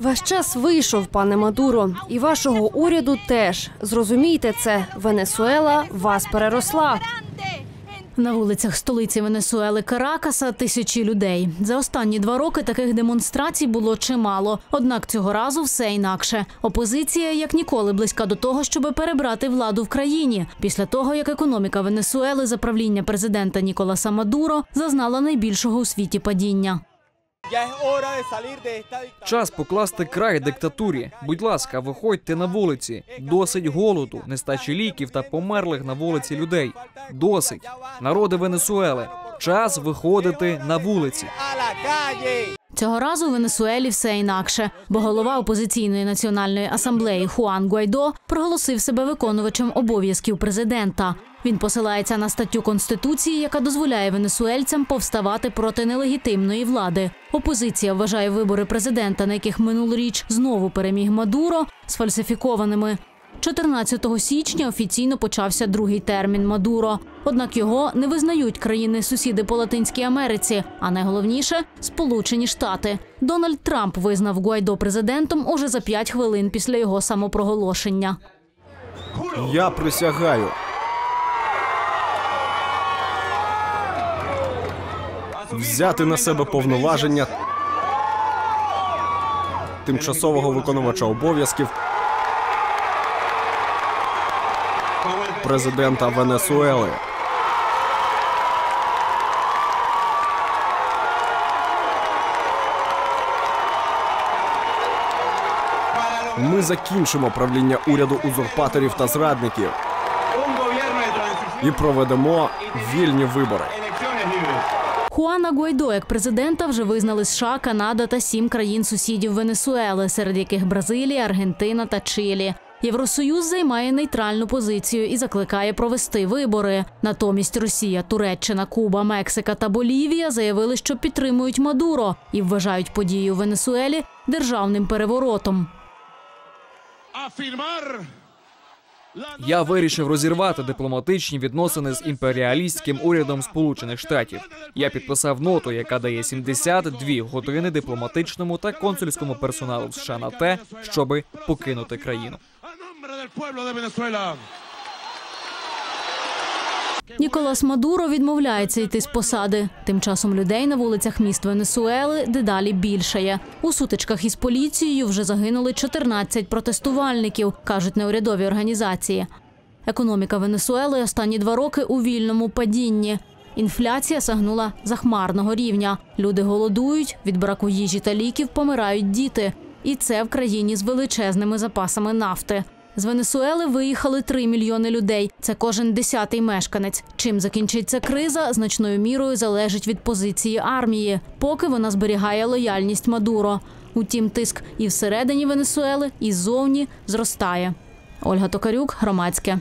Ваш час вийшов, пане Мадуро, і вашого уряду теж. Зрозумійте це, Венесуела вас переросла. На вулицях столиці Венесуели Каракаса тисячі людей. За останні два роки таких демонстрацій було чимало. Однак цього разу все інакше. Опозиція як ніколи близька до того, щоб перебрати владу в країні. Після того, як економіка Венесуели за правління президента Ніколаса Мадуро зазнала найбільшого у світі падіння. Час покласти край диктатурі. Будь ласка, виходьте на вулиці. Досить голоду, нестачі ліків та померлих на вулиці людей. Досить. Народи Венесуели. Час виходити на вулиці. Цього разу у Венесуелі все інакше, бо голова опозиційної національної асамблеї Хуан Гуайдо проголосив себе виконувачем обов'язків президента. Він посилається на статтю конституції, яка дозволяє венесуельцям повставати проти нелегітимної влади. Опозиція вважає вибори президента, на яких минулоріч знову переміг Мадуро, сфальсифікованими. 14 січня офіційно почався другий термін Мадуро. Однак його не визнають країни-сусіди по Латинській Америці, а найголовніше Сполучені Штати. Дональд Трамп визнав Гуайдо президентом уже за 5 хвилин після його самопроголошення. Я присягаю. Взяти на себе повноваження тимчасового виконувача обов'язків президента Венесуели. Ми закінчимо правління уряду узурпаторів та зрадників і проведемо вільні вибори. Хуана Гуайдо як президента вже визнали США, Канада та сім країн-сусідів Венесуели, серед яких Бразилія, Аргентина та Чилі. Євросоюз займає нейтральну позицію і закликає провести вибори. Натомість Росія, Туреччина, Куба, Мексика та Болівія заявили, що підтримують Мадуро і вважають події у Венесуелі державним переворотом. Я вирішив розірвати дипломатичні відносини з імперіалістським урядом Сполучених Штатів. Я підписав ноту, яка дає 72 години дипломатичному та консульському персоналу США на те, щоби покинути країну. Del pueblo de Venezuela. Ніколас Мадуро відмовляється йти з посади. Тим часом людей на вулицях міст Венесуели дедалі більшає. У сутичках із поліцією вже загинули 14 протестувальників, кажуть неурядові організації. Економіка Венесуели останні два роки у вільному падінні. Інфляція сагнула захмарного рівня. Люди голодують, від браку їжі та ліків помирають діти. І це в країні з величезними запасами нафти. З Венесуели виїхали 3 мільйони людей. Це кожен десятий мешканець. Чим закінчиться криза, значною мірою залежить від позиції армії, поки вона зберігає лояльність Мадуро. Утім, тиск і всередині Венесуели, і ззовні зростає. Ольга Токарюк, громадське.